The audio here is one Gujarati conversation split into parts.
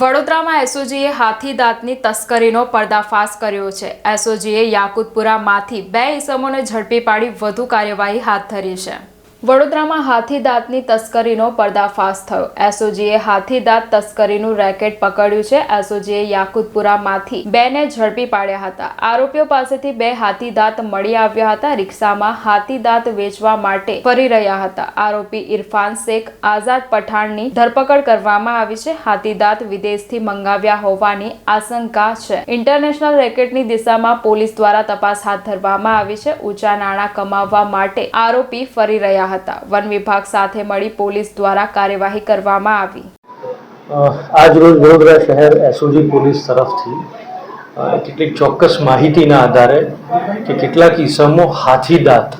વડોદરામાં એસઓજીએ હાથી દાંતની તસ્કરીનો પર્દાફાશ કર્યો છે. એસઓજીએ યાકુતપુરામાંથી બે ઇસમોને ઝડપી પાડી વધુ કાર્યવાહી હાથ ધરી છે. વડોદરામાં હાથી દાંતની તસ્કરીનો પર્દાફાશ થયો. એસઓજીએ હાથી દાંત તસ્કરીનું રેકેટ પકડ્યું છે. એસઓજીએ યાકુતપુરામાંથી બેને ઝડપી પાડ્યા હતા. આરોપીઓ પાસેથી બે હાથી દાંત મળી આવ્યા હતા. રિક્ષામાં હાથી દાંત વેચવા માટે ફરી રહ્યા હતા. આરોપી ઇરફાન શેખ આઝાદ પઠાણની ધરપકડ કરવામાં આવી છે. હાથી દાંત વિદેશથી મંગાવ્યા હોવાની આશંકા છે. ઇન્ટરનેશનલ રેકેટની દિશામાં પોલીસ દ્વારા તપાસ હાથ ધરવામાં આવી છે. ઊંચા નાણાં કમાવવા માટે આરોપી ફરી રહ્યા હતા. વન વિભાગ સાથે મળી પોલીસ દ્વારા કાર્યવાહી કરવામાં આવી. આજ રોજ વડોદરા શહેર એસઓજી પોલીસ તરફથી કેટલીક ચોક્કસ માહિતીના આધારે કે કેટલાક ઈસમો હાથીદાંત,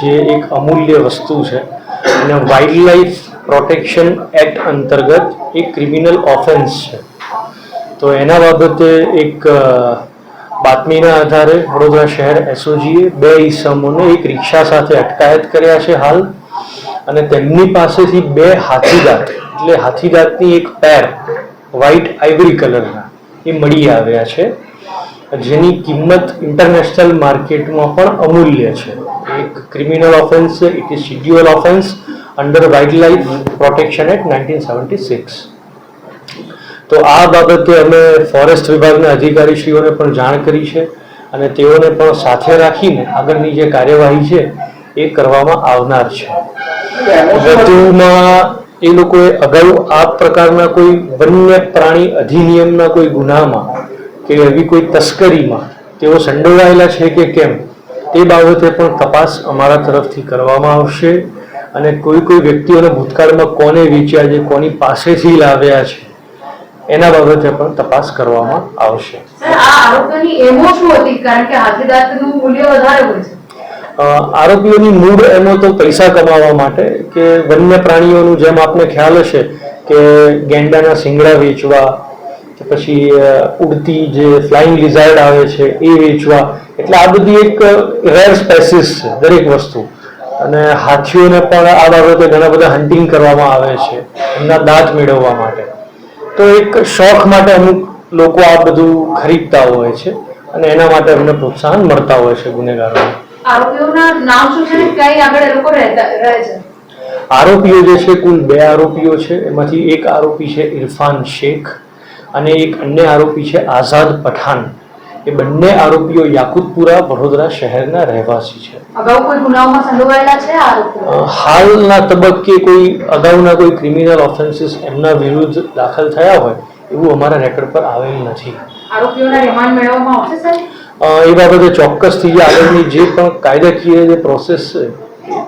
જે એક અમૂલ્ય વસ્તુ છે, અને વાઇલ્ડ લાઈફ પ્રોટેક્શન એક્ટ અંતર્ગત એક ક્રિમિનલ ઓફેન્સ છે. તો એના બાબતે એક બાતમીના આધારે વડોદરા શહેર એસઓજીએ બે ઈસમોને એક રિક્ષા સાથે અટકાયત કર્યા છે હાલ અને તેમની પાસેથી બે હાથીદાંત, એટલે હાથીદાંતની એક પેર વ્હાઇટ આઇવરી કલરના એ મળી આવ્યા છે. જેની કિંમત ઇન્ટરનેશનલ માર્કેટમાં પણ અમૂલ્ય છે. એક ક્રિમિનલ ઓફેન્સ છે it is schedule offence, under wildlife protection act nineteen seventy six. તો આ બાબતે અમે ફોરેસ્ટ વિભાગના અધિકારીશ્રીઓને પણ જાણ કરી છે અને તેઓને પણ સાથે રાખીને આગળની જે કાર્યવાહી છે એ કરવામાં આવનાર છે. વધુમાં એ લોકોએ અગાઉ આ પ્રકારના કોઈ વન્ય પ્રાણી અધિનિયમના કોઈ ગુનામાં કે એવી કોઈ તસ્કરીમાં તેઓ સંડોવાયેલા છે કે કેમ, તે બાબતે પણ તપાસ અમારા તરફથી કરવામાં આવશે અને કોઈ કોઈ વ્યક્તિઓને ભૂતકાળમાં કોને વેચ્યા છે, કોની પાસેથી લાવ્યા છે એના બાબતે પણ તપાસ કરવામાં આવશે. આરોપીઓની મૂળ એમો તો પૈસા કમાવા માટે કે વન્ય પ્રાણીઓનું જેમ આપને ખ્યાલ હશે કે ગેંડાના શિંગડા વેચવા કે પછી ઉડતી જે ફ્લાઇંગ લિઝાર્ડ આવે છે એ વેચવા એટલે આ બધી એક રેર સ્પેસીસ છે દરેક વસ્તુ. અને હાથીઓને પણ આ બાબતે ઘણા બધા હન્ટિંગ કરવામાં આવે છે એમના દાંત મેળવવા માટે. તો એક શોખ માટે અમુક લોકો આ બધું ખરીદતા હોય છે અને એના માટે અમને પ્રોત્સાહન મળતા હોય છે ગુનેગારોને. છે? આરોપીઓ જે છે કુલ બે આરોપીઓ છે. એમાંથી એક આરોપી છે ઇરફાન શેખ અને એક અન્ય આરોપી છે આઝાદ પઠાણ. એ બંને આરોપીઓ યાકુતપુરા વડોદરા શહેરના રહેવાસી છે. અગાઉ કોઈ ગુનાઓમાં સંડોવાયેલા છે આરોપીઓ? હાલના તબક્કે કોઈ અગાઉના કોઈ ક્રિમિનલ ઓફેન્સીસ એમના વિરુદ્ધ દાખલ થયા હોય એવું અમારા રેકોર્ડ પર આવેલ નથી. આરોપીઓના રિમાન્ડ મેળવવામાં આવશે સર એ બાબતે ચોક્કસથી જે આગળની જે પણ કાયદાકીય જે પ્રોસેસ છે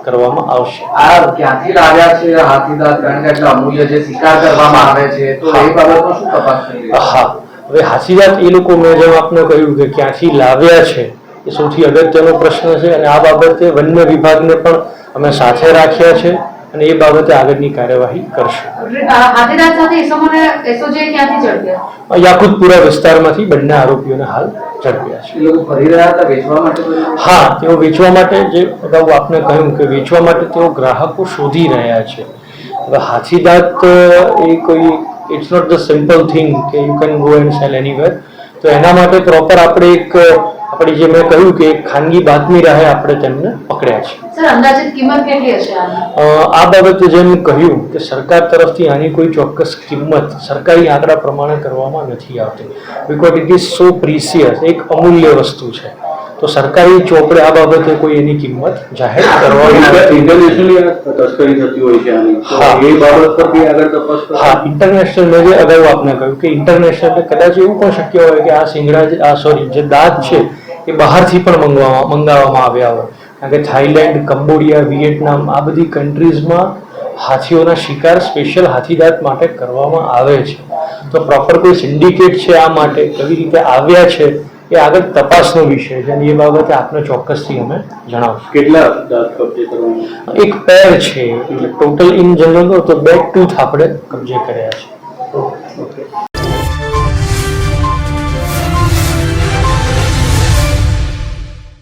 કરવામાં આવશે. આ ક્યાંથી લાવ્યા છે? હાથીદાંત કારણ કે એટલા અમૂલ્ય જે શિકાર કરવામાં આવે છે તો એ બાબતમાં શું તપાસ કરી હા. હવે હાથીદાંત એ લોકો મેં જેમ આપને કહ્યું કે ક્યાંથી લાવ્યા છે એ સૌથી અગત્યનો પ્રશ્ન છે અને આ બાબતે વન્ય વિભાગને પણ અમે સાથે રાખ્યા છે અને એ બાબતે આગળની કાર્યવાહી કરશે. યાકુતપુરા વિસ્તારમાંથી બંને આરોપીઓને હાલ ઝડપ્યા છે. એ લોકો ફરી રહ્યા હતા વેચવા માટે હા તેઓ વેચવા માટે જે અગાઉ આપને કહ્યું કે વેચવા માટે તેઓ ગ્રાહકો શોધી રહ્યા છે. હવે હાથીદાંત એ કોઈ it's not the simple thing કે you can go and sell anywhere તો એના માટે પ્રોપર આપણે એક આપણી જે મેં કહ્યું કે ખાનગી બાતમી રાહે આપણે તેમને પકડ્યા છે. સર અંદાજિત કિંમત કેટલી હશે આ બાબતે જેમ કહ્યું કે સરકાર તરફથી આની કોઈ ચોક્કસ કિંમત સરકારી આંકડા પ્રમાણે કરવામાં નથી આવતી. Because it is so precious એક અમૂલ્ય વસ્તુ છે. તો સરકારી ચોપડે આ બાબતે કોઈ એની કિંમત જાહેર કરવાની ઇન્ટરનેશનલી તસ્કરી થતી હોય છે હા. એ બાબત પર બી આગળ તપાસ હા ઇન્ટરનેશનલ મેં જે અગાઉ આપને કહ્યું કે ઇન્ટરનેશનલ કદાચ એવું પણ શક્ય હોય કે આ સિંગડા જે- આ સોરી જે દાંત છે એ બહારથી પણ મંગવામાં મંગાવવામાં આવ્યા હોય. કારણ કે થાઈલેન્ડ કંબોડિયા વિયેટનામ આ બધી કન્ટ્રીઝમાં હાથીઓના શિકાર સ્પેશિયલ હાથીદાંત માટે કરવામાં આવે છે. તો પ્રોપર કોઈ સિન્ડિકેટ છે આ માટે કેવી રીતે આવ્યા છે એ આગળ તપાસનો વિષય છે અને એ બાબતે આપને ચોક્કસથી અમે જણાવશું. કેટલા દાંત કબજે કરવાના? એક પેર છે એટલે ટોટલ ઇન જનરલ તો બે ટૂથ આપણે કબજે કર્યા છે.